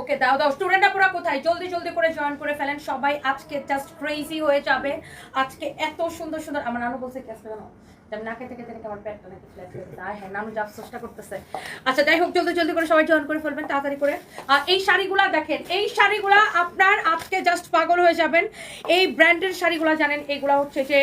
ওকে দাও দাও স্টুডেন্টরা পুরো কোথায়? জলদি জলদি করে জয়েন করে ফেলেন। সবাই আজকে জাস্ট ক্রেজি হয়ে যাবে। আজকে এত সুন্দর সুন্দর আমার নানু বলছে কেসে কেন নাকে থেকে থেকে আমার পেটটা নাকি ফ্ল্যাট হয়ে নানু জাপ চেষ্টা করতেছে। আচ্ছা যাই হোক, জলদি জলদি করে সবাই জয়েন করে ফেলবেন, তাড়াতাড়ি করে। আর এই শাড়িগুলা দেখেন, এই শাড়িগুলা আপনার আজকে জাস্ট পাগল হয়ে যাবেন। এই ব্র্যান্ডের শাড়িগুলা জানেন, এগুলা হচ্ছে যে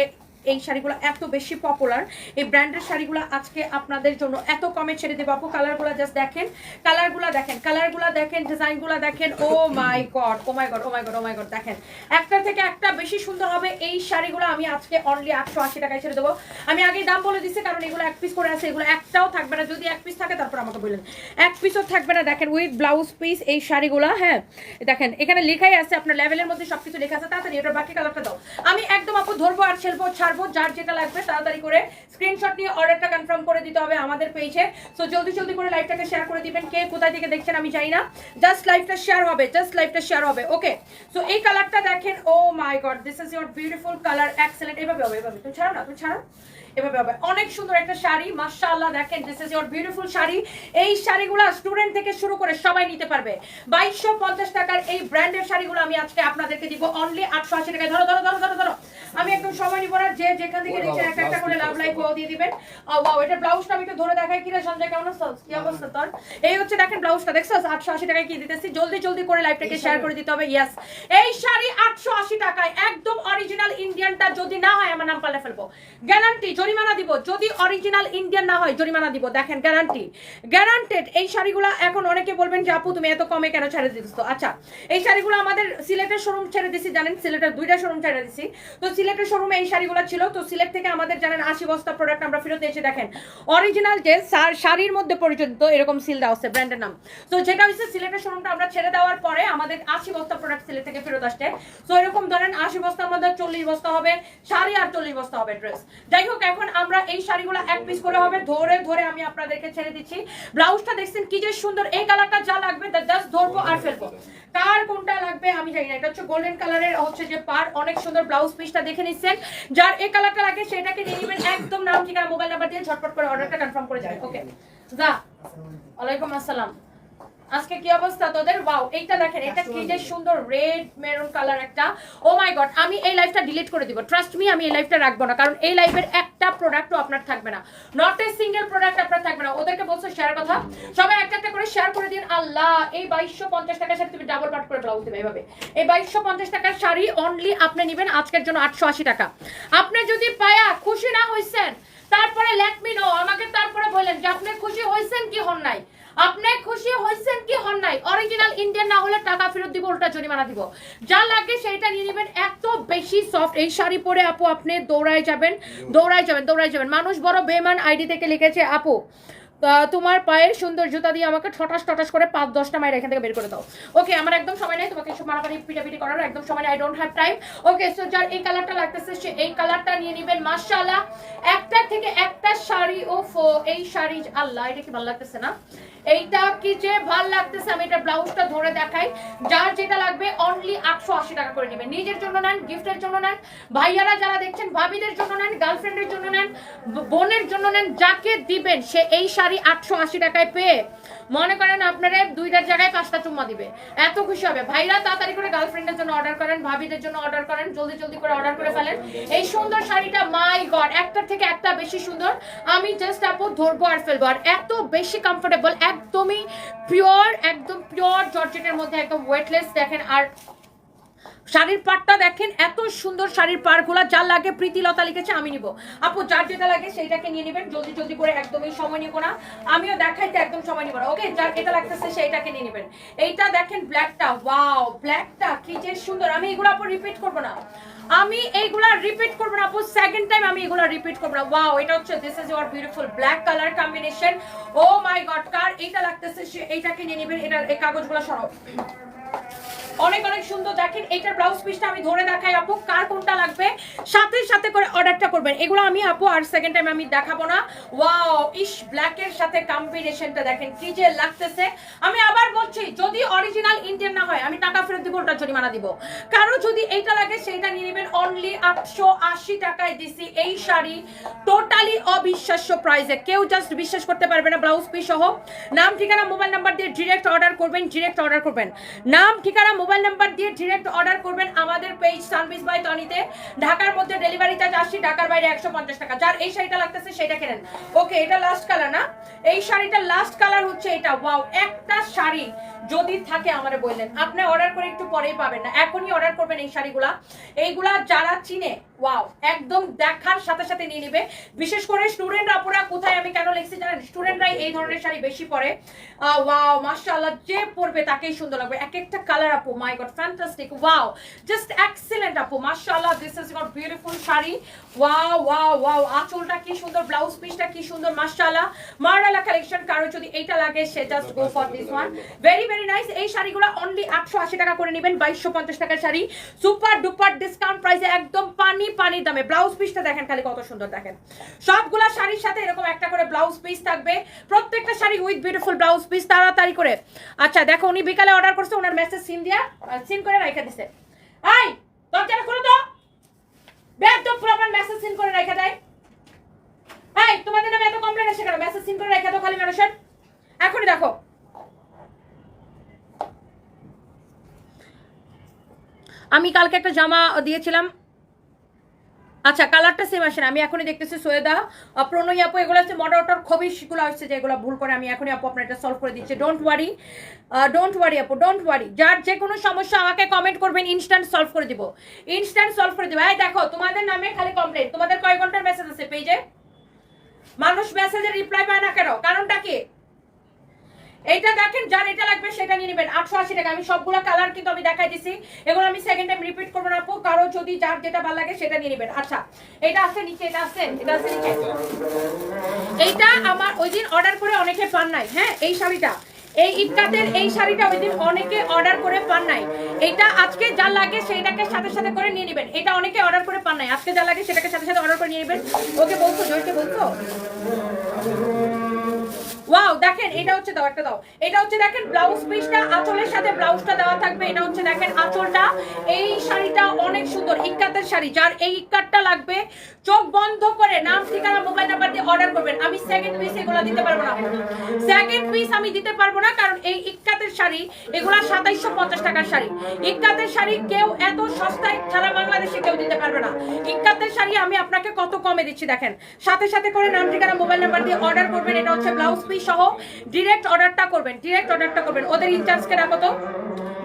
এই শাড়িগুলো এত বেশি পপুলার এই ব্র্যান্ডের শাড়িগুলো আজকে আপনাদের জন্য এত কমে ছেড়ে দেবো আপু। কালারগুলো জাস্ট দেখেন। কালারগুলো দেখেন। কালারগুলো দেখেন। ডিজাইনগুলো দেখেন। ও my god oh my god oh my god oh my god দেখেন। একটা থেকে একটা বেশি সুন্দর হবে এই শাড়িগুলো আমি আজকে অনলি আটশো আশি টাকায় ছেড়ে দেবো। আমি আগেই দাম বলে দিচ্ছি কারণ এগুলো এক পিস করে আছে। এগুলো একটাও থাকবে না। যদি এক পিস থাকে, তারপর আমাকে বললেন। এক পিসও থাকবে না। দেখেন উইথ ব্লাউজ পিস এই শাড়িগুলো হ্যাঁ। দেখেন, এখানে লেখাই আছে, আপনার লেভেলের মধ্যে সবকিছু লেখা আছে। তাড়াতাড়ি এটার বাকি কালারটা দাও। আমি একদম আপু ধরবো আর ছেলবো, ছাড়বো যার যেটা লাগবে তাড়াতাড়ি করে স্ক্রিনশট নিয়ে অর্ডারটা কনফার্ম করে দিতে হবে আমাদের পেজে সো জলদি জলদি করে লাইভটাকে শেয়ার করে দিবেন। কে কোথায় থেকে দেখছেন আমি জানি না। জাস্ট লাইভটা শেয়ার হবে জাস্ট লাইভটা শেয়ার হবে ওকে সো এই কালারটা দেখেন ও my god this is your beautiful colour excellent এভাবে হবে, এভাবে। তুমি ছাড়ো না তুমি ছাড়ো। এভাবে হবে। অনেক সুন্দর একটা শাড়ি মাশাআল্লাহ দেখেন this is your beautiful sari. এই শাড়িগুলো স্টুডেন্ট থেকে শুরু করে সবাই নিতে পারবে। বাইশশো পঞ্চাশ টাকার এই ব্র্যান্ডের শাড়িগুলো আমি আজকে আপনাদেরকে দিব অনলি আটশো আশি টাকায়। ধরো ধরো ধরো ধরো ধরো। আমি একদম সময় নিব না যে যেখান থেকে দেখছেন একটা একটা করে লাভ লাইক ও দিয়ে দিবেন। ওয়াও এটা ব্লাউজটা আমি একটু ধরে দেখাই। কি সঞ্জয় কেমন আছিস কি অবস্থা তোর? এই হচ্ছে দেখেন ব্লাউজটা দেখছ আটশো আশি টাকায় কি দিতেছি? জলদি জলদি করে লাইভটাকে শেয়ার করে দিতে হবে ইয়েস এই শাড়ি আটশো আশি টাকায় একদম অরিজিনাল ইন্ডিয়ানটা যদি না হয় আমার নাম পাল্লে ফেলব। গ্যারান্টি জরিমানা দিব। যদি অরিজিনাল ইন্ডিয়ান না হয়, জরিমানা দিব। দেখেন গ্যারান্টি গ্যারান্টেড এই শাড়িগুলো এখন অনেকে বলবেন যে, আপু, তুমি এত কমে কেন ছেড়ে দিচ্ছ আচ্ছা এই শাড়িগুলো আমাদের সিলেটের শোরুম ছেড়ে দিছি, জানেন? সিলেটের দুইটা শোরুম ছেড়ে দিছি। তো সিলেটের শোরুমে এই শাড়িগুলো ছিল। তো সিলেট থেকে আমাদের, জানেন, আশি বস্তা প্রোডাক্ট আমরা ফেরত এসে দেখেন অরিজিনাল যে শাড়ির মধ্যে পর্যন্ত এরকম সিল দেওয়া আছে ব্র্যান্ডের নাম। তো যেটা হচ্ছে সিলেটের শোরুমটা আমরা ছেড়ে দেওয়ার পরে আমাদের আশি বস্তা প্রোডাক্ট সিলেট থেকে ফেরত আসছে। তো এরকম ধরেন, আশি বস্তার মধ্যে চল্লিশ বস্তা হবে শাড়ি আর চল্লিশ বস্তা হবে ড্রেস যাই হোক আমরা এই শাড়িগুলো এক পিস করে হবে। ধরে ধরে আমি আপনাদেরকে ছেড়ে দিচ্ছি। ব্লাউজটা দেখছেন কি যে সুন্দর। এই কালারটা যা লাগবে জাস্ট ধরবো আর ফেলব। কার কোনটা লাগবে আমি জানি না। এটা হচ্ছে গোল্ডেন কালারের হচ্ছে যে পার। অনেক সুন্দর ব্লাউজ পিসটা দেখে নিচ্ছেন। যার এই কালারটা লাগে, সেটাকে নিয়ে নেবেন একদম নাম ঠিকানা, মোবাইল নাম্বার দিয়ে ঝটপট করে অর্ডারটা কনফার্ম করে যাবেন। ওকে যা। ওয়ালাইকুম আসসালাম। আজকে কি অবস্থা তোদের? ওয়াও এইটা দেখেন এটা কি যে সুন্দর রেড মেরুন কালার একটা। ও মাই গড আমি এই লাইফটা ডিলিট করে দিব। ট্রাস্ট মি আমি এই লাইফটা রাখব না কারণ এই লাইফের একটা প্রোডাক্টও আপনার থাকবে না। নট এ সিঙ্গেল প্রোডাক্ট আপনার থাকবে না। ওদেরকে বলছো শেয়ার কথা। সবাই একটা একটা করে শেয়ার করে দিন। আল্লাহ এই বাইশশো পঞ্চাশ টাকার সাথে তুমি ডাবল পাট করে ব্লাউজ দেবে এইভাবে। এই বাইশশো পঞ্চাশ টাকার শাড়ি অনলি আপনি নেবেন আজকের জন্য আটশো আশি টাকা। আপনি যদি পায়া খুশি না হয়েছেন তারপরে লেট মি নো আমাকে তারপরে বললেন যে আপনি খুশি হয়েছেন কি হন নাই? আপনি খুশি হইছেন কি হন নাই? অরিজিনাল ইন্ডিয়ান না হলে টাকা ফেরত দিব, উল্টা জরিমানা দিব। যা লাগে সেইটা নিয়ে নেবেন। এত বেশি সফট এই শাড়ি পরে আপু, আপনি দৌড়ায় যাবেন দৌড়ায় যাবেন দৌড়ায় যাবেন। মানুষ বড় বেমান আইডি থেকে লিখেছে, আপু তোমার পায়ের সুন্দর জুতা দিয়ে আমাকে ঠটাস টটাস করে পাঁচ দশটা মাইল এখান থেকে বের করে দাও। ওকে আমার একদম সময় নেই, তোমাকে এসব মারামারি, পিটাপিটি করার একদম সময় নেই I don't have time okay so যার এই কালারটা লাগতেছে, সে এই কালারটা নিয়ে নেবেন, মাশাআল্লাহ। একটা থেকে একটা শাড়ি ও ফো এই শাড়ি, আল্লাহ, এটা কি ভালো লাগতেছে না? এইটা কি যে ভালো লাগতেছে, আমি এটা ব্লাউজটা ধরে দেখাই। যার যেটা লাগবে অনলি আটশো আশি টাকা করে নেবেন। নিজের জন্য নেন গিফটের জন্য নেন, ভাইয়ারা যারা দেখছেন, ভাবিদের জন্য নেন গার্লফ্রেন্ডের জন্য নেন বোনের জন্য নেন, যাকে দিবেন, সে এই শাড়ি আটশো আশি টাকায় পেয়ে মনে করেন আপনারা দুইটার জায়গায় পাঁচটা চুম্মা দিবে। এত খুশি হবে। ভাইরা, তাড়াতাড়ি করে গার্লফ্রেন্ডের জন্য অর্ডার করেন, ভাবিদের জন্য অর্ডার করেন, জলদি জলদি করে অর্ডার করে ফেলেন। এই সুন্দর শাড়িটা মাই গড একটার থেকে একটা বেশি সুন্দর। আমি জাস্ট আপু ধরবো আর ফেলব। আর এত বেশি কমফোর্টেবল একদমই পিওর একদম পিওর জর্জেটের মধ্যে একদম ওয়েটলেস দেখেন। আর শাড়ির পাটটা দেখেন, এত সুন্দর শাড়ির পাড়গুলো। যার লাগে প্রীতিলতা লিখেছে, আমি নিব। আপু, যার যেটা লাগে সেইটাকে নিয়ে নেবেন, জলদি জলদি করে একদমই সময় নিব না। আমিও দেখাইতে একদম সময় নিব না, ওকে? যার এটা লাগতেছে সেইটাকে নিয়ে নেবেন। এইটা দেখেন ব্ল্যাকটা ওয়াও ব্ল্যাকটা কি যে সুন্দর। আমি এগুলো আপু রিপিট করব না। আমি এইগুলা রিপিট করব না, আপু। সেকেন্ড টাইম আমি এগুলা রিপিট করব না। ওয়াও এটা হচ্ছে this is your beautiful black colour combination oh my god কার এইটা লাগতেছে এইটাকে নিয়ে নেবেন, এটার এই কাগজগুলো সরব অনেক অনেক সুন্দর। দেখেন এইটার ব্লাউজ পিসটা আমি ধরে দেখাই আপু। কার কোনটা লাগবে? সাথে সাথে করে অর্ডারটা করবেন। এগুলো আমি আপু আর সেকেন্ড টাইম আমি দেখাবো না। ওয়াও ইস ব্ল্যাকের সাথে কম্বিনেশনটা দেখেন, কি যে লাগতেছে। আমি আবার বলছি, যদি অরিজিনাল ইন্ডিয়ান না হয়, আমি টাকা ফেরত দিব ওটা জরিমানা দিব। কারও যদি এইটা লাগে, সেইটা নিয়ে নেবেন। অনলি আটশো আশি টাকায় দিছি এই শাড়ি। টোটালি অবিশ্বাস্য প্রাইসে কেউ জাস্ট বিশ্বাস করতে পারবে না ব্লাউজ পিস সহ। নাম, ঠিকানা মোবাইল নাম্বার দিয়ে ডিরেক্ট অর্ডার করবেন ডিরেক্ট অর্ডার করবেন। নাম, ঠিকানা মোবাইল নাম্বার দিয়ে ডিরেক্ট অর্ডার করবেন আমাদের পেজ সার্ভিস বাই টনিতে। ঢাকার মধ্যে ডেলিভারি চার্জ আসছি ঢাকার বাইরে একশো পঞ্চাশ টাকা। যার এই শাড়িটা লাগতেছে সেটা কেনেন ওকে এটা লাস্ট কালার না? এই শাড়িটা লাস্ট কালার হচ্ছে এটা। ওয়াও একটা শাড়ি যদি থাকে আমারে বললেন। আপনি অর্ডার করে একটু পরেই পাবেন না। এখনই অর্ডার করবেন এই শাড়িগুলা। এইগুলা যারা চিনে ওয়াও একদম দেখার সাথে সাথে নিয়ে নিবে। বিশেষ করে স্টুডেন্ট আপুরা কোথায় আমি কেন লিখছি জানেন? স্টুডেন্টরাই এই ধরনের শাড়ি বেশি পরে। ওয়াও মাশাআল্লাহ, যে পরবে তাকেই সুন্দর লাগবে। এক একটা কালার আপু my god fantastic wow just excellent আপু, মাশাআল্লাহ this is got beautiful sari. Wow wow wow আঁচলটা কি সুন্দর ব্লাউজ পিসটা কি সুন্দর, মাশাআল্লাহ। মার্ডালা কালেকশন কারও যদি এইটা লাগে, সে just go for this one very very nice এই শাড়িগুলো অনলি আটশো আশি টাকা করে নেবেন, বাইশশো পঞ্চাশ টাকার শাড়ি। সুপার ডুপার ডিসকাউন্ট প্রাইসে একদম পানি পানির দামে ব্লাউজ পিসটা দেখেন খালি কত সুন্দর দেখেন। সবগুলা শাড়ির সাথে এরকম একটা করে ব্লাউজ পিস থাকবে। প্রত্যেকটা sari with beautiful blouse piece তাড়াতাড়ি করে। আচ্ছা দেখো, উনি বিকালে অর্ডার করছে ওনার মেসেজ সিন দিয়া সিন করে রেখে দিছে। এই, দরজাটা খুলে তো। ব্যাগ তো প্রপার মেসেজ সিন করে রেখে দেয়। এই, তোমাদের নামে এত কমপ্লেন আসে কেন? মেসেজ সিন করে রেখে দাও খালি মানুষের। এখনই দেখো। আমি কালকে একটা জামা দিয়েছিলাম আচ্ছা কালারটা সেম আসে না। আমি এখনই দেখতেছি সোয়েদা প্রণয় আপু, এগুলো হচ্ছে খুবই সেগুলো আসছে যে এগুলো ভুল করে আমি এখনই আপু আপনার এটা সলভ করে দিচ্ছি। ডোন্ট ওয়ারি ডোন্ট ওয়ারি আপু ডোন্ট ওয়ারি যার যে কোনো সমস্যা আমাকে কমেন্ট করবেন ইনস্ট্যান্ট সলভ করে দিব। ইনস্ট্যান্ট সলভ করে দিব। এই দেখো, তোমাদের নামে খালি কমপ্লেন তোমাদের কয় ঘণ্টার মেসেজ আছে পেজে মানুষ মেসেজের রিপ্লাই পায় না কেন? কারণটা কি? এইটা দেখেন, যার এটা লাগবে সেটা নিয়ে নেবেন। আটশো আশি টাকা। আমি সবগুলো কালার কিন্তু আমি দেখাই দিছি। এগুলো আমি সেকেন্ড টাইম রিপিট করব না কারও যদি যার যেটা ভালো লাগে সেটা নিয়ে নেবেন। আচ্ছা এটা আছে নিচে, এটা আছে এটা আছে নিচে। এইটা আমার ওই দিন অর্ডার করে অনেকে পান নাই হ্যাঁ? এই শাড়িটা। এই ইটকাতের এই শাড়িটা ওই দিন অনেকে অর্ডার করে পান নাই। এটা আজকে যা লাগে সেইটাকে সাথে সাথে করে নিয়ে নেবেন। এটা অনেকে অর্ডার করে পান নাই। আজকে যা লাগে সেটাকে সাথে সাথে অর্ডার করে নিয়ে নেবেন। ওকে বলছো, জয়কে বলছো? ওয়াও দেখেন, এটা হচ্ছে দাও, একটা দাও। এটা হচ্ছে দেখেন ব্লাউজ পিসটা আঁচলের সাথে ব্লাউজটা দেওয়া থাকবে। এটা হচ্ছে দেখেন, আঁচলটা। এই শাড়িটা অনেক সুন্দর, ইক্কাতের শাড়ি। যার এই ইক্কাতটা লাগবে, চোখ বন্ধ করে নাম, ঠিকানা মোবাইল নাম্বার দিয়ে অর্ডার করবেন। আমি সেকেন্ড পিস এগুলো দিতে পারব না। সেকেন্ড পিস আমি দিতে পারব না, কারণ এই ইক্কাতের শাড়ি, এগুলা সাতাইশশো পঞ্চাশ টাকার শাড়ি। ইক্কাতের শাড়ি কেউ এত সস্তায় সারা বাংলাদেশে কেউ দিতে পারবে না। ইক্কাতের শাড়ি আমি আপনাকে কত কমে দিচ্ছি দেখেন। সাথে সাথে করে নাম, ঠিকানা মোবাইল নাম্বার দিয়ে অর্ডার করবেন। এটা হচ্ছে ব্লাউজ পিস সহ ডিরেক্ট অর্ডারটা করবেন ডিরেক্ট অর্ডারটা করবেন। ওদের ইনচার্জকে রাখো তো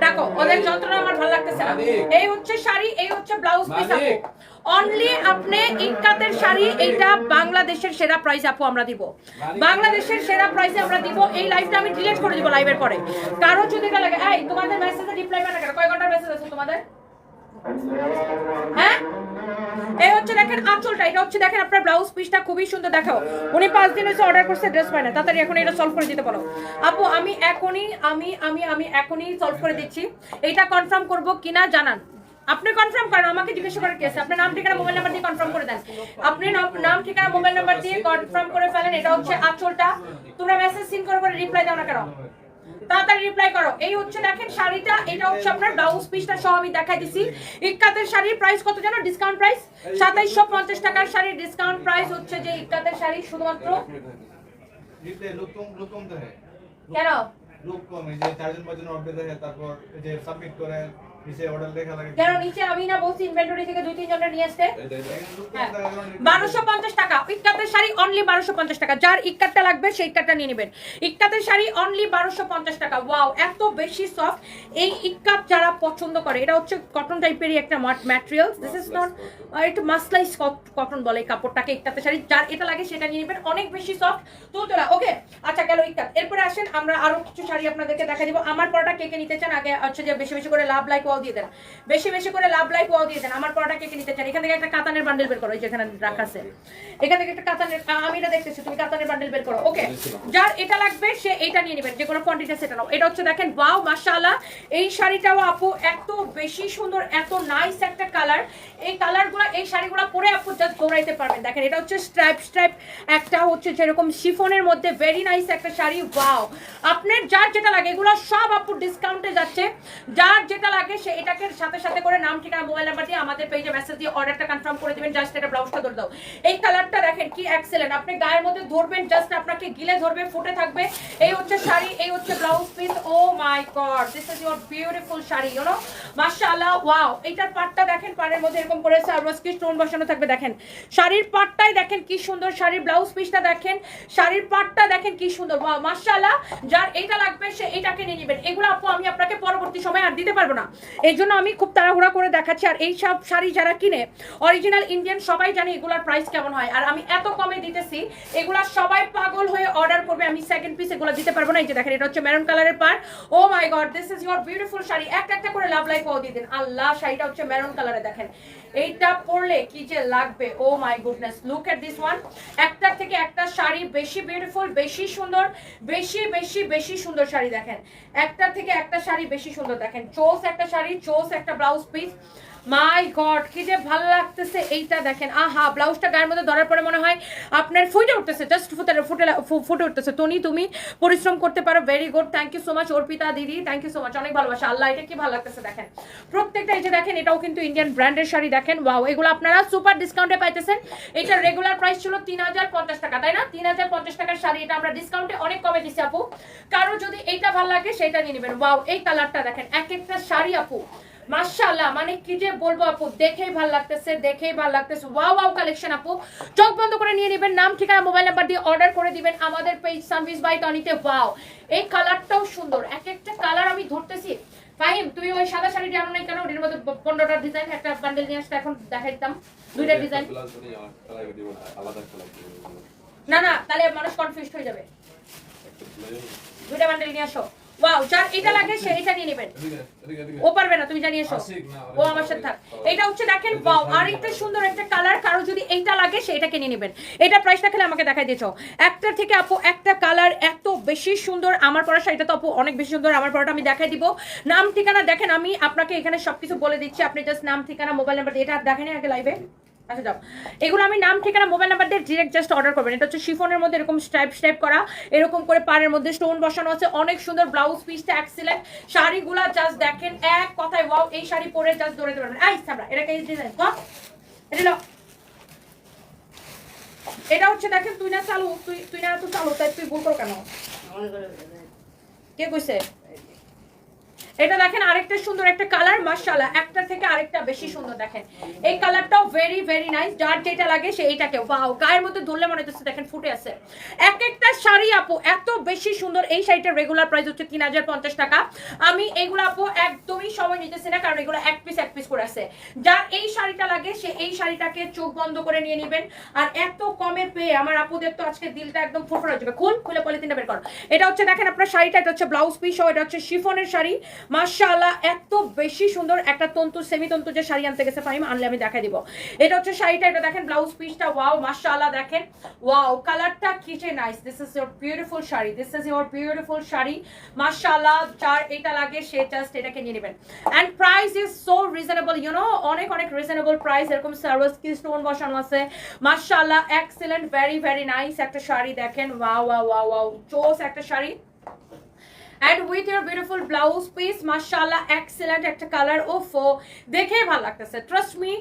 ডাকো ওদের যন্ত্রণা আমার ভালো লাগতেছে না। এই হচ্ছে শাড়ি এই হচ্ছে ব্লাউজ পিস আপু। অনলি আপনি ইনকাতের শাড়ি এইটা বাংলাদেশের সেরা প্রাইস আপু আমরা দিব। বাংলাদেশের সেরা প্রাইসে আমরা দিব। এই লাইভটা আমি ডিলিট করে দিব লাইভের পরে। কারও যদি এটা লাগে এই তোমাদের মেসেজে রিপ্লাই না কয় ঘণ্টার মেসেজ আছে তোমাদের? হ্যাঁ? এই হচ্ছে দেখেন আঁচলটা, এটা হচ্ছে দেখেন আপনার ব্লাউজ পিসটা খুবই সুন্দর, দেখাও। উনি পাঁচ দিন হচ্ছে অর্ডার করছে ড্রেস পায় না। তাড়াতাড়ি এখন এটা সলভ করে দিতে পারো আপু, আমি এখনই, আমি আমি আমি এখনই সলভ করে দিচ্ছি। এইটা কনফার্ম করব কিনা জানান। আপনি কনফার্ম করেন, আমাকে জিজ্ঞাসা করার কি আছে আপনার নাম, ঠিকানা মোবাইল নাম্বার দিয়ে কনফার্ম করে দেন। আপনি নাম ঠিকানা মোবাইল নাম্বার দিয়ে কনফার্ম করে ফেলেন, এটা হচ্ছে আঁচলটা। তোমরা মেসেজ সিন করে করে রিপ্লাই দাও না কেন? তাড়াতাড়ি রিপ্লাই করো। এই হচ্ছে দেখেন শাড়িটা, এটা হচ্ছে আপনার ব্লাউজ পিসটা সহ আমি দেখাই দিছি। ইক্কাতের শাড়ির প্রাইস কত জানো? ডিসকাউন্ট প্রাইস সাতাইশশো পঞ্চাশ টাকার শাড়ির ডিসকাউন্ট প্রাইস হচ্ছে যে ইক্কাতের শাড়ি, শুধুমাত্র? কেন? লোক কম এই যে চারজন পাঁচজন অর্ডার দেয়, তারপর যে সাবমিট করে নিচে অর্ডার লেখা লাগে কেন নিচে আমি না বলছি ইনভেন্টরি থেকে দুই তিন জনের নিয়ে আসতে। লোক কম হ্যাঁ। টাকা। ইক্কাতের শাড়ি অনলি বারোশো পঞ্চাশ টাকা। যার ইক্কাতটা লাগবে সেই ইক্কাতটা নিয়ে নেবেন। ইক্কাতের শাড়ি অনলি বারোশো পঞ্চাশ টাকা। ওয়াও এত বেশি সফট এই ইক্কাত যারা পছন্দ করে এটা হচ্ছে কটন টাইপেরই একটা ম্যাটেরিয়াল দিস ইজ নট একটু মাসলাইজ কটন বলে কাপড়টাকে ইক্কাতের শাড়ি। যার এটা লাগে সেটা নিয়ে নেবেন। অনেক বেশি সফট তুলতোলা ওকে আচ্ছা গেল ইক্কাত। এরপরে আসেন আমরা আরও কিছু শাড়ি আপনাদেরকে দেখা দিব। আমার পরটা কে কে নিতে চান? আগে হচ্ছে যে বেশি বেশি করে লাভ লাইক ওয়াও দিয়ে দেন। বেশি বেশি করে লাভ লাইক ওয়াও দিয়ে দেন। আমার কে নিতে চান? এখান থেকে একটা কাতানের বান্ডেল বের করো এখান থেকে একটা কাতানের আমি এটা দেখতেছি, তুমি কাতানের বান্ডেল বের করো। ওকে যার এটা লাগবে, সে এটা নিয়ে নেবেন যে কোনো কোয়ান্টিটি সেটা নাও। এটা হচ্ছে দেখেন ওয়াও মাশাআল্লাহ! এই শাড়িটাও আপু এত বেশি সুন্দর, এত নাইস একটা কালার এই কালারগুলো এই শাড়িগুলো পরে আপু জাস্ট দৌড়াইতে পারবেন। দেখেন, এটা হচ্ছে স্ট্রাইপ স্ট্রাইপ একটা হচ্ছে যেরকম শিফনের মধ্যে ভেরি নাইস একটা শাড়ি ওয়াও আপনার যার যেটা লাগে, এগুলো সব আপু ডিসকাউন্টে যাচ্ছে। যার যেটা লাগে সে এটাকে সাথে সাথে করে নাম, ঠিকানা, মোবাইল নাম্বার দিয়ে আমাদের পেজে মেসেজ দিয়ে অর্ডারটা কনফার্ম করে দিবেন। জাস্ট এটা ব্লাউজটা ধরে দাও। এই কালারটা দেখেন কি এক্সেলেন্ট আপনি গায়ের মধ্যে ধরবেন জাস্ট আপনাকে গিলে ধরবে, ফুটে থাকবে। এই হচ্ছে শাড়ি, এই হচ্ছে blouse piece oh my god this is your beautiful sari you know মাশাআল্লাহ ওয়াও এইটার পাটটা দেখেন, পাড়ের মধ্যে এরকম করে সার্ভাসকি স্টোন বসানো থাকবে, দেখেন। শাড়ির পাটটাই দেখেন কি সুন্দর শাড়ির ব্লাউজ পিসটা দেখেন। শাড়ির পাটটা দেখেন কি সুন্দর ওয়াও মাশাআল্লাহ, যার এইটা লাগবে, সে এইটাকে নিয়ে নেবেন। এগুলো আপু, আমি আপনাকে পরবর্তী সময় আর দিতে পারব না। এই জন্য আমি খুব তাড়াহুড়া করে দেখাচ্ছি। আর এই সব শাড়ি যারা কিনে অরিজিনাল ইন্ডিয়ান সবাই জানে এগুলার প্রাইস কেমন হয়। আর আমি এত কমে দিতেছি, এগুলা সবাই পাগল হয়ে অর্ডার করবে। আমি সেকেন্ড পিস এগুলো দিতে পারব না। এই যে দেখেন, এটা হচ্ছে মেরুন কালারের পার ও my god this is your beautiful sari. একটা একটা করে লাভ লাইফ দিয়ে দিন। আল্লাহ, শাড়িটা হচ্ছে মেরুন কালারে দেখেন। এইটা পরলে কি যে লাগবে? ও my goodness look at this one একটা থেকে একটা শাড়ি বেশি বিউটিফুল বেশি সুন্দর, বেশি বেশি বেশি সুন্দর শাড়ি দেখেন। একটা থেকে একটা শাড়ি বেশি সুন্দর দেখেন। চোস একটা শাড়ি, চোস একটা ব্লাউজ পিস মাই গড কি যে ভালো লাগতেছে এইটা দেখেন। আহা, ব্লাউজটা গায়ের মধ্যে ধরার পরে মনে হয় আপনার ফুটে উঠতেছে জাস্ট ফুটে ফুটে ফুটে উঠতেছে। টনি তুমি পরিশ্রম করতে পারো very good thank you so much Arpita দিদি থ্যাংক ইউ সো মাচ অনেক ভালোবাসা, আল্লাহ, এটা কি ভালো লাগতেছে দেখেন। প্রত্যেকটা এই যে দেখেন, এটাও কিন্তু ইন্ডিয়ান ব্র্যান্ডের শাড়ি দেখেন ওয়াও এগুলো আপনারা সুপার ডিসকাউন্টে পাইতেছেন। এটার রেগুলার প্রাইস ছিল তিন হাজার পঞ্চাশ টাকা, তাই না? তিন হাজার পঞ্চাশ টাকার শাড়ি, এটা আমরা ডিসকাউন্টে অনেক কমে দিচ্ছি আপু। কারও যদি এইটা ভালো লাগে সেটা নিয়ে নেবেন। ওয়াও এই কালারটা দেখেন, এক একটা শাড়ি, আপু মাশাআল্লাহ মানে কি যে বলব আপু? দেখেই ভালো লাগতেছে দেখেই ভালো লাগতেছে। ওয়াও ওয়াও কালেকশন আপু। চোখ বন্ধ করে নিয়ে নেবেন নাম ঠিকানা মোবাইল নাম্বার দিয়ে অর্ডার করে দিবেন আমাদের পেজ সার্ভিস বাই টনিতে ওয়াও এই কালারটাও সুন্দর। এক একটা কালার আমি ধরতেছি। ফাহিম তুমি ওই সাদা শাড়িটা আনো নাই কেন? ওটার মধ্যে পনেরোটা ডিজাইন একটা বান্ডেল নিয়ে আসতে এখন দেখাই দিতাম। দুইটা ডিজাইন না না তাহলে মানুষ কনফিউজ হয়ে যাবে। দুইটা বান্ডেল নিয়ে আসো। ওয়াও যার এটা লাগে সে এটা নিয়ে নেবেন। ও পারবে না তুমি জানিয়ে এসো। ও আমার সাথে থাক। এটা হচ্ছে দেখেন ওয়াও আর একটা সুন্দর একটা কালার কারও যদি এইটা লাগে সেটাকে নিয়ে নেবেন। এটা প্রাইসটা খেলে আমাকে দেখাই দিয়েছ একটা থেকে আপু একটা কালার এত বেশি সুন্দর আমার পড়া শাড়িটা তো আপু অনেক বেশি সুন্দর আমার পড়াটা আমি দেখাই দিব। নাম ঠিকানা দেখেন আমি আপনাকে এখানে সবকিছু বলে দিচ্ছি। আপনি জাস্ট নাম ঠিকানা মোবাইল নাম্বার এটা দেখেন আগে লাইভে আচ্ছা যাও। এগুলো আমি নাম ঠিকানা মোবাইল নাম্বার দিয়ে ডিরেক্ট জাস্ট অর্ডার করবেন। এটা হচ্ছে শিফনের মধ্যে এরকম স্টাইপ স্টাইপ করা। এরকম করে পাড়ের মধ্যে স্টোন বসানো আছে। অনেক সুন্দর ব্লাউজ পিসটা এক্সিলেন্ট শাড়িগুলা জাস্ট দেখেন এক কথায় ওয়াও এই শাড়ি পরে জাস্ট ধরে দেবেন আই সামরা এটা কে ডিজাইন কম এটা নাও। এটা হচ্ছে দেখেন তুই না চালু তুই তুই না তুই চালু তাই তুই ভুল করো কেন? কে কইছে? এটা দেখেন আরেকটা সুন্দর একটা কালার মাশাআল্লাহ। একটা থেকে আরেকটা বেশি সুন্দর দেখেন। এই কালারটাও ভেরি ভেরি নাইস যার যেটা লাগে সে এইটাকে ওয়াও গায়ের মধ্যে ধরলে মনে হচ্ছে দেখেন ফুটে আছে। এক একটা শাড়ি আপু, এত বেশি সুন্দর এই শাড়িটার রেগুলার প্রাইস হচ্ছে তিন হাজার পঞ্চাশ টাকা। আমি এগুলো আপু একদমই সময় নিতেছি না, কারণ এগুলো এক পিস এক পিস করে আছে। যার এই শাড়িটা লাগে, সে এই শাড়িটাকে চোখ বন্ধ করে নিয়ে নেবেন। আর এত কমে পেয়ে আমার আপুদের তো আজকে দিলটা একদম ফুটফুটে যাবে। খুল, খুলে পলিথিনটা বের করো। এটা হচ্ছে দেখেন আপনার শাড়িটা, এটা হচ্ছে ব্লাউজ পিস এটা হচ্ছে শিফনের শাড়ি। মাশাআল্লাহ, এত বেশি সুন্দর একটা তন্তু সেমি তন্তু যে শাড়ি আনতে গেছে ফাহিম, আনলে আমি দেখাই দিব। এটা হচ্ছে শাড়িটা, এটা দেখেন ব্লাউজ পিসটা ওয়াও মাশাআল্লাহ দেখেন। ওয়াও কালারটা কি যে nice this is your beautiful sari this is your beautiful sari. মাশাআল্লাহ, যার এটা লাগে, সে জাস্ট এটাকে নিয়ে নেবেন। And price is so reasonable you know অনেক অনেক রিজনেবল প্রাইস এরকম সার্ভিস কি স্টোন বসানো আছে। মাশাআল্লাহ এক্সেলেন্ট ভেরি ভেরি নাইস একটা শাড়ি দেখেন। Wow wow wow wow choose একটা sari. And with your beautiful blouse piece মাশাআল্লাহ এক্সেলেন্ট একটা কালার ওফো দেখেই ভালো লাগতেছে ট্রাস্ট মি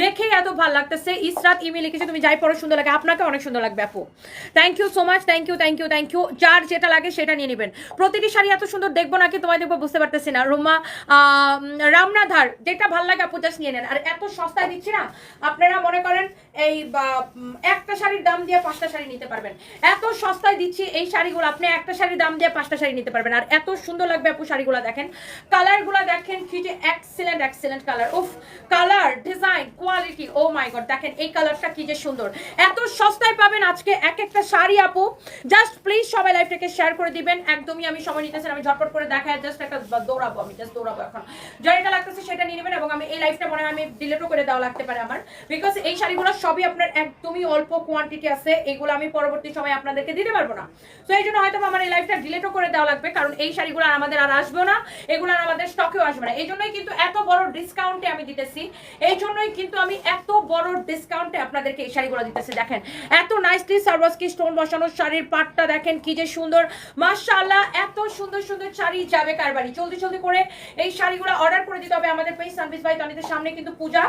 দেখেই এত ভালো লাগতেছে। ইসরাত ইমেল লিখেছে, তুমি যাই পড়ো, সুন্দর লাগে। আপনাকে অনেক সুন্দর লাগবে, আপু। Thank you so much thank you thank you thank you যার যেটা লাগে সেটা নিয়ে নেবেন। প্রতিটি শাড়ি এত সুন্দর, দেখব নাকি? তোমায় দেখব, বুঝতে পারতেছি না। রোমা রামনাধার, যেটা ভালো লাগে, আপু জাস্ট নিয়ে নেন। আর এত সস্তায় দিচ্ছি না, আপনারা মনে করেন, এই একটা শাড়ির দাম দিয়ে পাঁচটা শাড়ি নিতে পারবেন। এত সস্তায় দিচ্ছি এই শাড়িগুলো, আপনি একটা শাড়ির দাম দিয়ে পাঁচটা শাড়ি নিতে পারবেন। আর এত সুন্দর লাগবে আপু শাড়িগুলো দেখেন। কালারগুলো দেখেন, কি যে এক্সেলেন্ট এক্সেলেন্ট কালার উফ colour design quality oh my god দেখেন এই কালারটা কি যে সুন্দর। এত সস্তায় পাবেন আজকে এক একটা শাড়ি আপু। জাস্ট প্লিজ সবাই লাইফটাকে শেয়ার করে দিবেন। একদমই আমি সময় নিতেছেন আমি ঝটপট করে দেখায় জাস্ট একটা দৌড়াবো আমি জাস্ট দৌড়াবো এখন। যেটা লাগতেছে, সেটা নিয়ে নেবেন এবং আমি এই লাইফটা মনে হয় আমি ডিলেটও করে দেওয়া লাগতে পারে আমার। বিকজ এই শাড়িগুলো সবই আপনার একদমই অল্প কোয়ান্টিটি আছে, এগুলো আমি পরবর্তী সময় আপনাদেরকে দিতে পারব না। তো এই জন্য হয়তো আমার এই লাইফটা ডিলেটও করে দেওয়া লাগবে, কারণ এই শাড়িগুলো আর আমাদের আর আসবে না, এগুলো আর আমাদের স্টকেও আসবে না। এই জন্যই কিন্তু এত বড় ডিসকাউন্টে আমি দিতেছি। এই জন্যই কিন্তু আমি এত বড় ডিসকাউন্টে আপনাদেরকে এই শাড়িগুলো দিতেছি, দেখেন। এত নাইসলি সার্ভাসকি স্টোন বসানো শাড়ির পাটটা, দেখেন কি যে সুন্দর। মাশাআল্লাহ, এত সুন্দর সুন্দর শাড়ি যাবে কার বাড়ি? জলদি জলদি করে এই শাড়িগুলো অর্ডার করে দিতে হবে আমাদের পেজ সার্ভিস বাই তনিদের সামনে কিন্তু পূজা।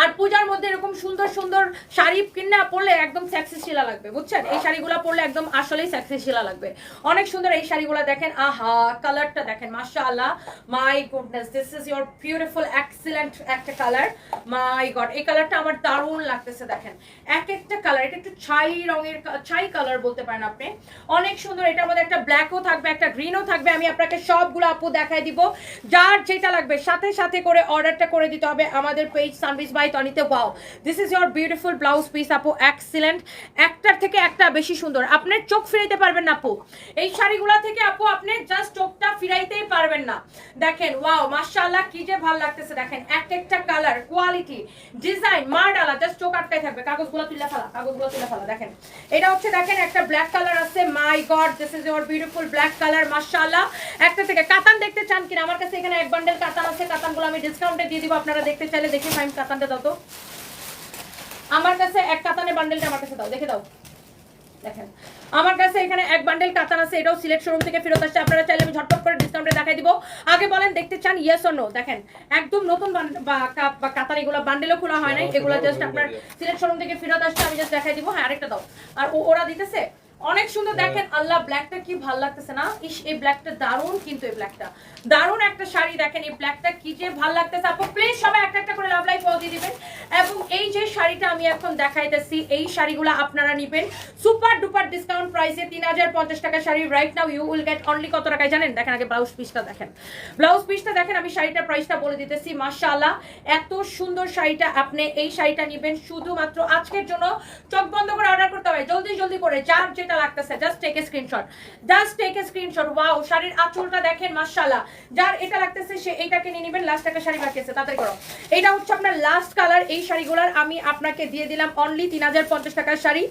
আর পূজার মধ্যে এরকম সুন্দর সুন্দর শাড়ি কিনা পরলে একদম সেক্সি শিলা লাগবে, বুঝছেন? এই শাড়িগুলো পরলে একদম আসলেই সেক্সি শিলা লাগবে। অনেক সুন্দর এই শাড়িগুলো দেখেন, আহা কালারটা দেখেন, মাশাআল্লাহ। My goodness this is your beautiful excellent একটা কালার মাই গড এই কালারটা আমার দারুণ লাগতেছে, দেখেন। এক একটা কালার এটা একটু ছাই রঙের, ছাই কালার বলতে পারেন আপনি। অনেক সুন্দর, এটার মধ্যে একটা ব্ল্যাকও থাকবে, একটা গ্রিনও থাকবে। আমি আপনাকে সবগুলো আপু দেখাই দিব। যার যেটা লাগবে, সাথে সাথে করে অর্ডারটা করে দিতে হবে আমাদের page service by তনিতে wow this is your beautiful blouse piece আপু এক্সিলেন্ট একটার থেকে একটা বেশি সুন্দর। আপনি চোখ ফিরাইতে পারবেন না আপু এই শাড়িগুলো থেকে আপু আপনি জাস্ট চোখটা ফিরাইতেই পারবেন না। দেখেন ওয়াও মাশাআল্লাহ, কি যে ভালো লাগতেছে, দেখেন। এক একটা কালার কোয়ালিটি ডিজাইন মার্ডালা জাস্ট চোখ আটকাই থাকবে। কাগজগুলো তুলে ফেলা, কাগজগুলো তুলে ফেলা, দেখেন। এটা হচ্ছে, দেখেন, একটা ব্ল্যাক কালার আছে। My god this is your beautiful black colour মাশাআল্লাহ। একটা থেকে, কাতান দেখতে চান কিনা? আমার কাছে এখানে এক বান্ডেল কাতান আছে। কাতানগুলো আমি ডিসকাউন্টে দিয়ে দিব। আপনারা দেখতে চাইলে দেখে ফাইন কাতানটা দাও তো। আমার কাছে এক কাতানের বান্ডেলটা আমার কাছে দাও দেখে দাও। দেখেন আমার কাছে এখানে এক বান্ডেল কাতান আছে এটাও সিলেক্ট শোরুম থেকে ফেরত আসছে। আপনারা চাইলে আমি ঝটপট করে ডিসকাউন্টে দেখাই দিব। আগে বলেন দেখতে চান ইয়েস অর নো দেখেন একদম নতুন বান- বা কাতান এগুলো বান্ডেলও খোলা হয় নাই। এগুলো জাস্ট আপনার সিলেক্ট শোরুম থেকে ফেরত আসছে আমি জাস্ট দেখাই দিব। হ্যাঁ আরেকটা দাও। আর ওরা দিতেছে? অনেক সুন্দর দেখেন আল্লাহ ব্ল্যাকটা কি ভালো লাগতেছে না? ইস এই ব্ল্যাকটা দারুণ কিন্তু এই ব্ল্যাকটা দারুণ একটা শাড়ি দেখেন এই ব্ল্যাকটা কি যে ভালো লাগতেছে। আপু প্লিজ সবাই একটা একটা করে লাভ লাইফ দিয়ে দিবেন। এবং এই যে শাড়িটা আমি এখন দেখাইতেছি এই শাড়িগুলো আপনারা নিবেন। সুপার ডুপার ডিসকাউন্ট প্রাইসে তিন হাজার পঞ্চাশ টাকা sari right now you will get only কত টাকায় জানেন? দেখেন আগে ব্লাউজ পিসটা দেখেন। ব্লাউজ পিসটা দেখেন আমি শাড়িটার প্রাইসটা বলে দিতেছি মাশাআল্লাহ। এত সুন্দর শাড়িটা আপনি এই শাড়িটা নিবেন শুধুমাত্র আজকের জন্য। চোখ বন্ধ করে অর্ডার করতে হবে জলদি জলদি করে। যার যেটা লাগতেছে just take a screenshot just take a screenshot wow শাড়ির আঁচলটা দেখেন, মাশাআল্লাহ। যার এটা লাগতেছে, সে এইটাকে নিয়ে নেবেন লাস্ট একটা শাড়ি বাকি আছে তাড়াতাড়ি করো। এটা হচ্ছে আপনার লাস্ট কালার এই শাড়িগুলোর আমি আপনাকে দিয়ে দিলাম অনলি তিন হাজার পঞ্চাশ টাকার শাড়ি।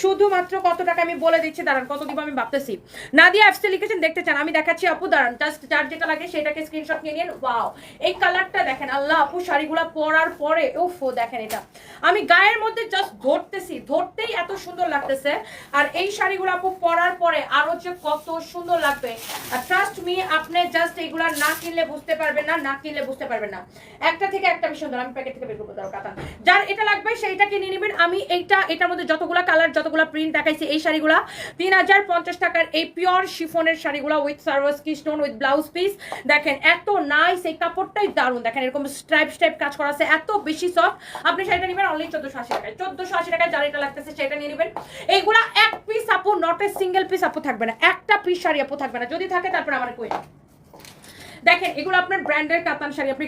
শুধুমাত্র কত টাকা আমি বলে দিচ্ছি, দাঁড়ান, কত দিব আমি ভাবতেছি। নাদিয়া অ্যাপসে লিখেছেন দেখতে চান, আমি দেখাচ্ছি, আপু, দাঁড়ান জাস্ট যার যেটা লাগে সেটাকে স্ক্রিনশট নিয়ে নিন ওয়াও এই কালারটা দেখেন, আল্লাহ, আপু, শাড়িগুলো পরার পরে, উফ দেখেন এটা। আমি গায়ের মধ্যে জাস্ট ধরতেছি, ধরতেই এত সুন্দর লাগতেছে। আর এই শাড়িগুলো আপু পরার পরে আরও যে কত সুন্দর লাগবে। ট্রাস্ট মি আপনি জাস্ট না কিনলে বুঝতে না না কিনলে বুঝতে না। একটা থেকে একটা বেশি সুন্দর, আমি প্যাকেট থেকে বের করব যার এটা লাগবে, সেইটা কিনে নেবেন। আমি এইটা, এটার মধ্যে কালার প্রিন্ট দেখাইছি, এই শাড়িগুলা, তিন হাজার পঞ্চাশ টাকার এই পিওর শিফনের উইথ সার্ভাস কি স্টোন উইথ ব্লাউজ পিস দেখেন, এত নাইস এই কাপড়টাই দারুণ। দেখেন, এরকম স্ট্রাইপ স্ট্রাইপ কাজ করা আছে, এত বেশি সফট আপনি শাড়িটা নেবেন অনলি চোদ্দশো আশি টাকায়। চোদ্দশো আশি টাকায় যার এটা লাগতেছে, সেটা নিয়ে নেবেন। এইগুলা এক পিস আপু নট এ সিঙ্গেল পিস আপু থাকবে না। একটা পিস শাড়ি আপু থাকবে না। যদি থাকে, তারপর আমার কই? দেখেন, এগুলো আপনার ব্র্যান্ডের কাতান শাড়ি। আপনি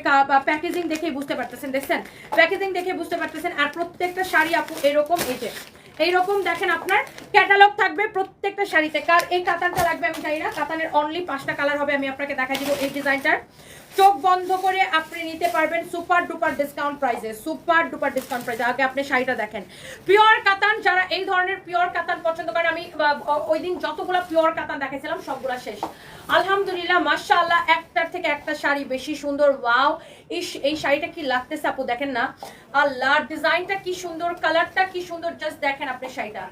প্যাকেজিং দেখেই বুঝতে পারতেছেন, দেখছেন? প্যাকেজিং দেখে বুঝতে পারতেছেন, আর প্রত্যেকটা শাড়ি আপু এরকম, এই যে। এইরকম দেখেন আপনার ক্যাটালগ থাকবে প্রত্যেকটা শাড়িতে। কার এই কাতানটা লাগবে আমি জানি না, কাতানের অনলি পাঁচটা কালার হবে, আমি আপনাকে দেখা দিব এই ডিজাইনটার চোখ বন্ধ করে আপনি নিতে পারবেন সুপার ডুপার ডিসকাউন্ট প্রাইসে সুপার ডুপার ডিসকাউন্ট প্রাইসে আগে আপনি শাড়িটা দেখেন। পিওর কাতান, যারা এই ধরনের পিওর কাতান পছন্দ করেন, আমি ওই দিন যতগুলো পিওর কাতান দেখাইছিলাম সবগুলা শেষ। আলহামদুলিল্লাহ, মাশাআল্লাহ, একটার থেকে একটা শাড়ি বেশি সুন্দর। ওয়াও এই এই শাড়িটা কি লাগতেছে আপু, দেখেন না। আল্লাহ, ডিজাইনটা কি সুন্দর, কালারটা কি সুন্দর জাস্ট দেখেন আপনি শাড়িটা।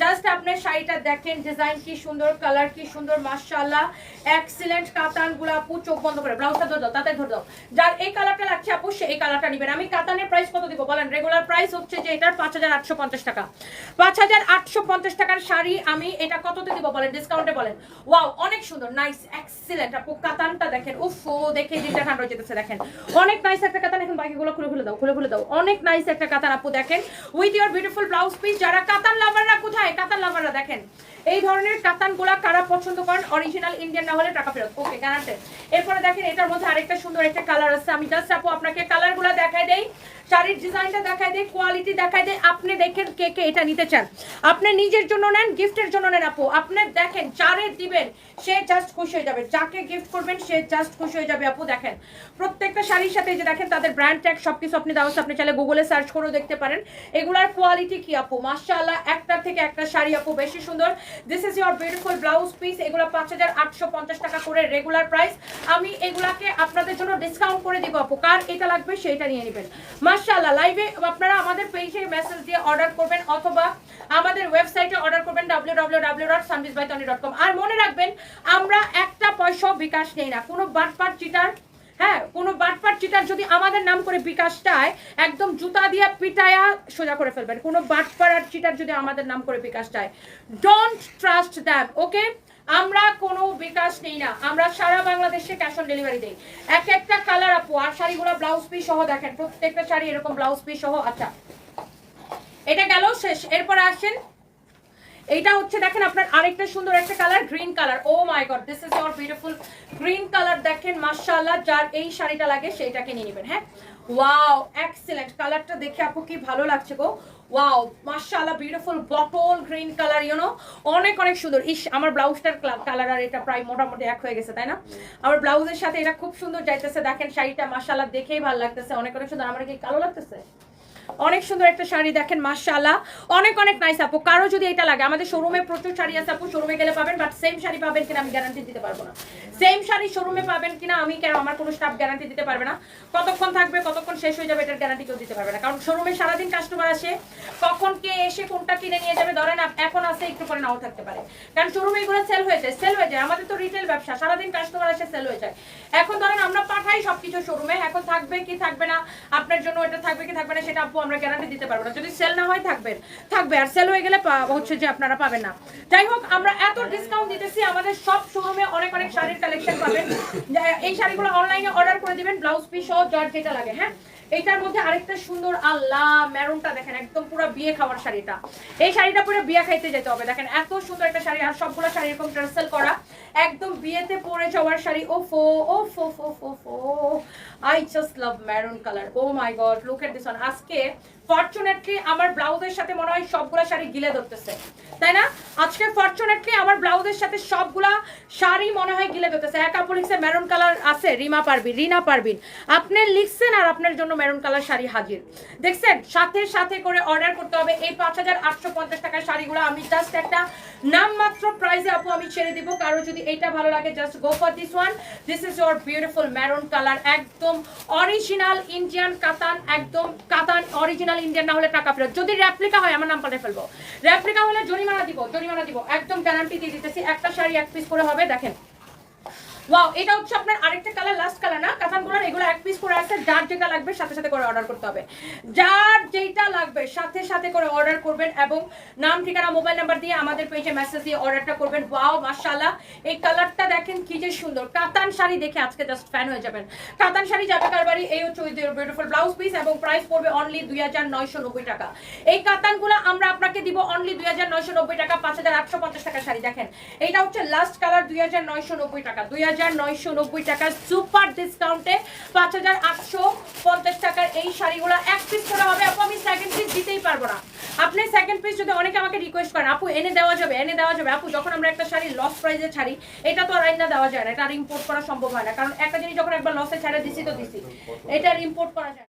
জাস্ট আপনার শাড়িটা দেখেন, ডিজাইন কি সুন্দর, কালার কি সুন্দর, মাশাআল্লাহ। এক্সিলেন্ট কাতানগুলো আপু, চোখ বন্ধ করে। ব্লাউজটা এই অনেক নাইস একটা কাতান। আপু, দেখেন। উইথ বিউটিফুল পিস যারা কাতান লাভাররা কোথায়? লাভাররা দেখেন। এই ধরনের কারা পছন্দ করেন? অরিজিনাল ইন্ডিয়ান না হলে টাকা ফেরত। ওকে গ্যারান্টেড এরপরে দেখেন, এটার মধ্যে আরেকটা সুন্দর একটা কালার আছে। আমি জাস্ট আপু আপনাকে কালারগুলো দেখাই দেই। শাড়ির ডিজাইনটা দেখায় দেয় কোয়ালিটি দেখায় দেয় আপনি দেখেন কে কে এটা নিতে চান। আপনি নিজের জন্য নেন গিফটের জন্য নেন আপু। আপনি দেখেন, যারে দিবেন, সে জাস্ট খুশি হয়ে যাবে। যাকে গিফট করবেন, সে জাস্ট খুশি হয়ে যাবে। আপু দেখেন, প্রত্যেকটা শাড়ির সাথে যে দেখেন, তাদের ব্র্যান্ড ট্যাগ সবকিছু আপনি দেওয়া আপনি চাইলে গুগলে সার্চ করেও দেখতে পারেন। এগুলার কোয়ালিটি কি আপু? মাশাআল্লাহ একটার থেকে একটা শাড়ি আপু বেশি সুন্দর। This is your beautiful blouse piece এগুলো পাঁচ হাজার আটশো পঞ্চাশ টাকা করে রেগুলার প্রাইস আমি এগুলাকে আপনাদের জন্য ডিসকাউন্ট করে দিব আপু। কার এটা লাগবে সেইটা নিয়ে নেবেন। মাশাআল্লাহ লাইভে আপনারা আমাদের পেজে মেসেজ দিয়ে অর্ডার করবেন অথবা আমাদের ওয়েবসাইটে অর্ডার করবেন www.sambiz.tony.com আর মনে রাখবেন, আমরা একটা পয়সাও বিকাশ নেই না। কোনো বাটপাট চিটার হ্যাঁ কোনো বাটপাট চিটার যদি আমাদের নাম করে বিকাশটায় একদম জুতা দিয়ে পিটায়া সোজা করে ফেলবেন। কোনো বাটপাট আর চিটার যদি আমাদের নাম করে বিকাশটায় ডোন্ট ট্রাস্ট দ্যাম ওকে আমরা কোনো বিকাশ নেই না। আমরা সারা বাংলাদেশে ক্যাশ অন ডেলিভারি দেই। এক একটা কালার আপু, আর শাড়িগুলো ব্লাউজ পিস সহ দেখেন, প্রত্যেকটা শাড়ি এরকম ব্লাউজ পিস সহ আচ্ছা। এটা গেল, শেষ। এরপরে আসেন। এইটা হচ্ছে, দেখেন আপনার আরেকটা সুন্দর একটা colour green colour oh my god this is your beautiful green colour দেখেন, মাশাআল্লাহ, যার এই শাড়িটা লাগে, সেইটাকে নিয়ে নেবেন হ্যাঁ? ওয়াও এক্সিলেন্ট কালারটা দেখে আপু, কি ভালো লাগছে গো। ওয়াও মাশাআল্লাহ beautiful bottle green colour you know অনেক অনেক সুন্দর। ইস, আমার ব্লাউজটার কালার আর এটা প্রায় মোটামুটি এক হয়ে গেছে, তাই না? আমার ব্লাউজের সাথে এটা খুব সুন্দর যাইতেছে। দেখেন শাড়িটা, মাশাআল্লাহ, দেখেই ভালো লাগতেছে। অনেক অনেক সুন্দর। আমার কি কালো লাগতেছে? অনেক সুন্দর একটা শাড়ি দেখেন, মাশাআল্লাহ। অনেক অনেক নাইস আপু। কারও যদি এটা লাগে, আমাদের শোরুমে প্রচুর শাড়ি আছে, আপু। শোরুমে গেলে পাবেন বাট সেম শাড়ি পাবেন কিনা আমি গ্যারান্টি দিতে পারব না। সেম শাড়ি শোরুমে পাবেন কিনা আমি কেন আমার কোনো স্টাফ গ্যারান্টি দিতে পারবে না। কতক্ষণ থাকবে, কতক্ষণ শেষ হয়ে যাবে, এটার গ্যারান্টি কেউ দিতে পারবে না। কারণ শোরুমে সারাদিন কাস্টমার আসে, কখন কে এসে কোনটা কিনে নিয়ে যাবে, ধরেন এখন আসে একটু পরে নাও থাকতে পারে। কারণ শোরুমে এগুলো সেল হয়ে যায় সেল হয়ে যায়। আমাদের তো রিটেল ব্যবসা, সারাদিন কাস্টমার আসে সেল হয়ে যায়। এখন ধরেন আমরা পাঠাই সবকিছু শোরুমে এখন থাকবে কি থাকবে না, আপনার জন্য এটা থাকবে কি থাকবে না, সেটা আপু, আমরা গ্যারান্টি দিতে পারব না। যদি সেল না হয়, থাকবেন। থাকবে। আর সেল হয়ে গেলে হচ্ছে যে আপনারা পাবেন না। যাই হোক, আমরা এত ডিসকাউন্ট দিতেছি, আমাদের সব শোরুমে অনেক অনেক শাড়ির কালেকশন পাবেন। এই শাড়িগুলো অনলাইনে অর্ডার করে দিবেন ব্লাউজ পিস সহ, যার যেটা লাগে হ্যাঁ? এইটার মধ্যে আরেকটা সুন্দর আল্লাহ মেরুনটা দেখেন, একদম পুরো বিয়ে খাওয়ার শাড়িটা। এই শাড়িটা পুরো বিয়ে খাইতে যেতে হবে। দেখেন, এত সুন্দর একটা শাড়ি, আর সবগুলো শাড়ি এরকম টার্সেল করা। একদম বিয়েতে পরে যাওয়ার শাড়ি। ও ফো ও ফো ফো ফো ফো I just love maroon colour oh my god look at this one আজকে ফরচুনেটলি আমার ব্লাউজের সাথে মনে হয় সবগুলা শাড়ি গিলে ধরতেছে। তাই না? আজকে ফরচুনেটলি আমার ব্লাউজের সাথে সবগুলা শাড়ি মনে হয় গিলে ধরতেছে। এক আপু লিখছে মেরুন কালার আছে, রিমা পারবিন রিনা পারবিন আপনি লিখছেন আর আপনার জন্য মেরুন কালার শাড়ি হাজির। দেখছেন, সাথে সাথে করে অর্ডার করতে হবে। এই পাঁচ হাজার আটশো পঞ্চাশ টাকার শাড়িগুলো আমি জাস্ট একটা নামমাত্র প্রাইসে আপু আমি ছেড়ে দিব। কারও যদি এটা ভালো লাগে just go for this one this is your beautiful maroon colour একদম অরিজিনাল ইন্ডিয়ান কাতান একদম কাতান অরিজিনাল ইন্ডিয়ান না হলে টাকা ফেরত। যদি রেপ্লিকা হয়, আমার নাম পাল্টে ফেলব। রেপ্লিকা হলে জরিমানা দিব জরিমানা দিব। একদম গ্যারান্টি দিয়ে দিতেছি। একটা শাড়ি এক পিস করে হবে, দেখেন। ওয়াও এটা হচ্ছে আপনার আরেকটা কালার লাস্ট কালার না? কাতানগুলোর এগুলো এক পিস করে আছে, যার যেটা লাগবে সাথে সাথে করে অর্ডার করতে হবে। যার যেটা লাগবে, সাথে সাথে করে অর্ডার করবেন এবং নাম, ঠিকানা মোবাইল নাম্বার দিয়ে আমাদের পেজে মেসেজ দিয়ে অর্ডারটা করবেন। ওয়াও মাশাআল্লাহ! এই কালারটা দেখেন কি যে সুন্দর। কাতান শাড়ি দেখে আজকে জাস্ট ফ্যান হয়ে যাবেন। কাতান শাড়ি যাবে কারবারি, এই হচ্ছে বিউটিফুল ব্লাউজ পিস এবং প্রাইস পড়বে অনলি দুই হাজার নয়শো নব্বই টাকা। এই কাতানগুলো আমরা আপনাকে দিব অনলি দুই হাজার নয়শো নব্বই টাকা, পাঁচ হাজার আটশো পঞ্চাশ টাকা শাড়ি। দেখেন, এইটা হচ্ছে লাস্ট কালার দুই হাজার নয়শো নব্বই টাকা। দুই হাজার হাজার নয়শো নব্বই টাকা সুপার ডিসকাউন্টে পাঁচ হাজার পঞ্চাশ টাকার এই শাড়িগুলো এক পিস করে হবে। আপু, আমি সেকেন্ড পিস দিতেই পারব না। আপনি সেকেন্ড পিস যদি অনেকে আমাকে রিকোয়েস্ট করেন, আপু, এনে দেওয়া যাবে, এনে দেওয়া যাবে। আপু, যখন আমরা একটা শাড়ি লস প্রাইজে ছাড়ি, এটা তো আর আইনা দেওয়া যায় না, এটা আর ইম্পোর্ট করা সম্ভব হয় না। কারণ একটা জিনিস যখন একবার লসে ছাড়ে, দিছি তো দিছি। এটা আর ইম্পোর্ট করা যায়।